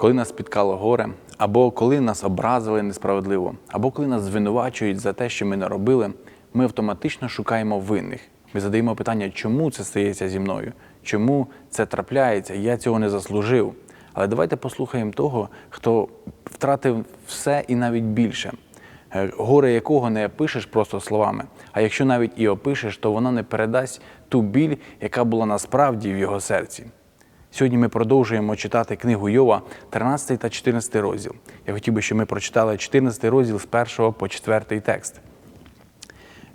коли нас спіткало горе, або коли нас образили несправедливо, або коли нас звинувачують за те, що ми не робили, ми автоматично шукаємо винних. Ми задаємо питання, чому це стається зі мною, чому це трапляється, я цього не заслужив. Але давайте послухаємо того, хто втратив все і навіть більше. Е, горе якого не опишеш просто словами, а якщо навіть і опишеш, то воно не передасть ту біль, яка була насправді в його серці. Сьогодні ми продовжуємо читати книгу Йова, 13 та 14 розділ. Я хотів би, щоб ми прочитали 14 розділ з 1 по 4 текст.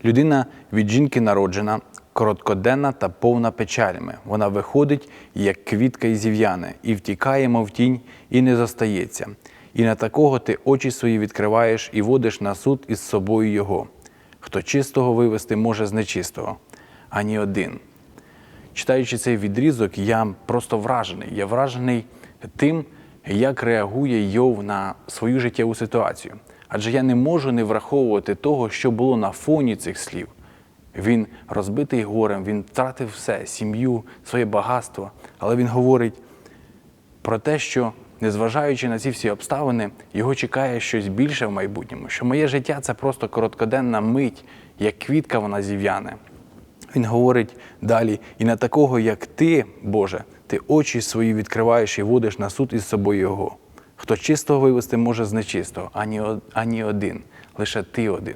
Людина від жінки народжена, короткоденна та повна печалями. Вона виходить, як квітка із зів'яне, і втікає, мов тінь, і не зостається. І на такого ти очі свої відкриваєш і водиш на суд із собою його. Хто чистого вивести може з нечистого, ані один. Читаючи цей відрізок, я просто вражений. Я вражений тим, як реагує Йов на свою життєву ситуацію. Адже я не можу не враховувати того, що було на фоні цих слів. Він розбитий горем, він втратив все, сім'ю, своє багатство. Але він говорить про те, що, незважаючи на ці всі обставини, його чекає щось більше в майбутньому, що моє життя це просто короткоденна мить, як квітка вона зів'яне. Він говорить далі: і на такого, як ти, Боже, ти очі свої відкриваєш і водиш на суд із собою його. Хто чистого вивести може з нечистого, ані, ані один, лише ти один.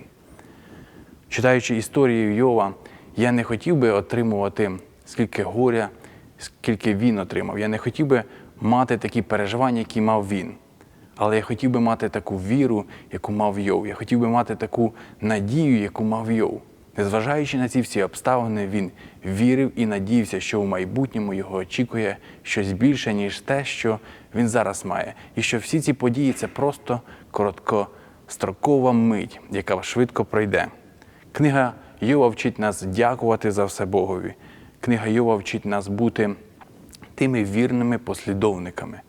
Читаючи історію Йова, я не хотів би отримувати скільки горя, скільки він отримав. Я не хотів би мати такі переживання, які мав він. Але я хотів би мати таку віру, яку мав Йов. Я хотів би мати таку надію, яку мав Йов. Незважаючи на ці всі обставини, він вірив і надіявся, що в майбутньому його очікує щось більше, ніж те, що він зараз має. І що всі ці події це просто короткострокова мить, яка швидко пройде. Книга Йова вчить нас дякувати за все Богові. Книга Йова вчить нас бути тими вірними послідовниками.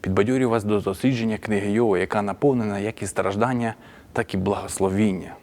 Підбадьорюю вас до дослідження книги Йова, яка наповнена як і страждання, так і благословіння.